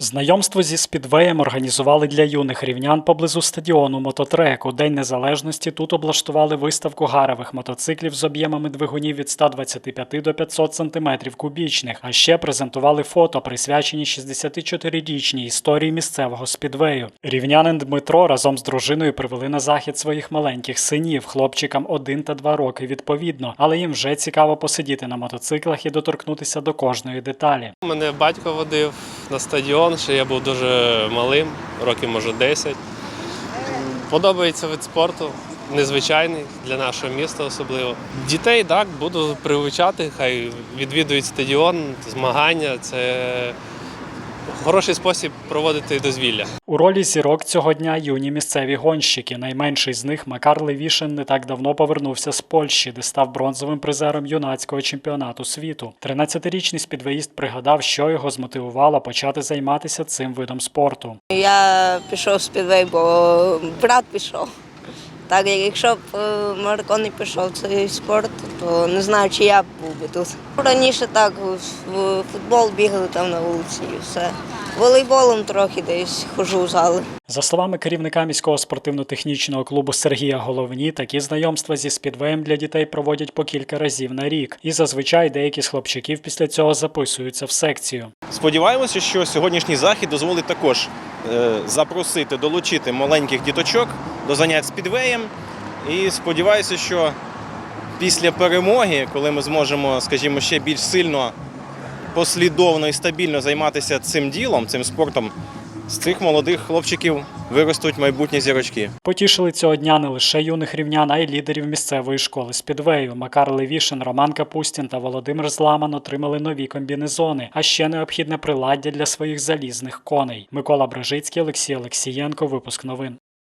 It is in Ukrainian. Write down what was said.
Знайомство зі спідвеєм організували для юних рівнян поблизу стадіону Мототрек. У День Незалежності тут облаштували виставку гарових мотоциклів з об'ємами двигунів від 125 до 500 см кубічних, а ще презентували фото, присвячені 64-річній історії місцевого спідвею. Рівнянин Дмитро разом з дружиною привели на захід своїх маленьких синів, хлопчикам 1 та 2 роки відповідно, але їм вже цікаво посидіти на мотоциклах і доторкнутися до кожної деталі. Мене батько водив на стадіон, ще я був дуже малим, років може 10. Подобається вид спорту, незвичайний для нашого міста особливо. Дітей так буду привчати, хай відвідують стадіон, змагання. Це хороший спосіб проводити дозвілля. У ролі зірок цього дня юні місцеві гонщики. Найменший з них Макар Левішин не так давно повернувся з Польщі, де став бронзовим призером юнацького чемпіонату світу. 13-річний спідвеїст пригадав, що його змотивувало почати займатися цим видом спорту. Я пішов в спідвей, бо брат пішов. Так, як якщо б е, Марко не пішов цей спорт, то не знаю, чи я б був би тут. Раніше так в- футбол бігали там на вулиці і все. Волейболом трохи десь хожу в зали. За словами керівника міського спортивно-технічного клубу Сергія Головні, такі знайомства зі спідвеєм для дітей проводять по кілька разів на рік, і зазвичай деякі з хлопчиків після цього записуються в секцію. Сподіваємося, що сьогоднішній захід дозволить також запросити, долучити маленьких діточок до занять з підвеєм. І сподіваюся, що після перемоги, коли ми зможемо, скажімо, ще більш сильно, послідовно і стабільно займатися цим ділом, цим спортом, з цих молодих хлопчиків виростуть майбутні зірочки. Потішили цього дня не лише юних рівнян, а й лідерів місцевої школи з підвею. Макар Левішин, Роман Капустін та Володимир Зламан отримали нові комбінезони, а ще необхідне приладдя для своїх залізних коней. Микола Бражицький, Олексій Олексієнко. Випуск новин.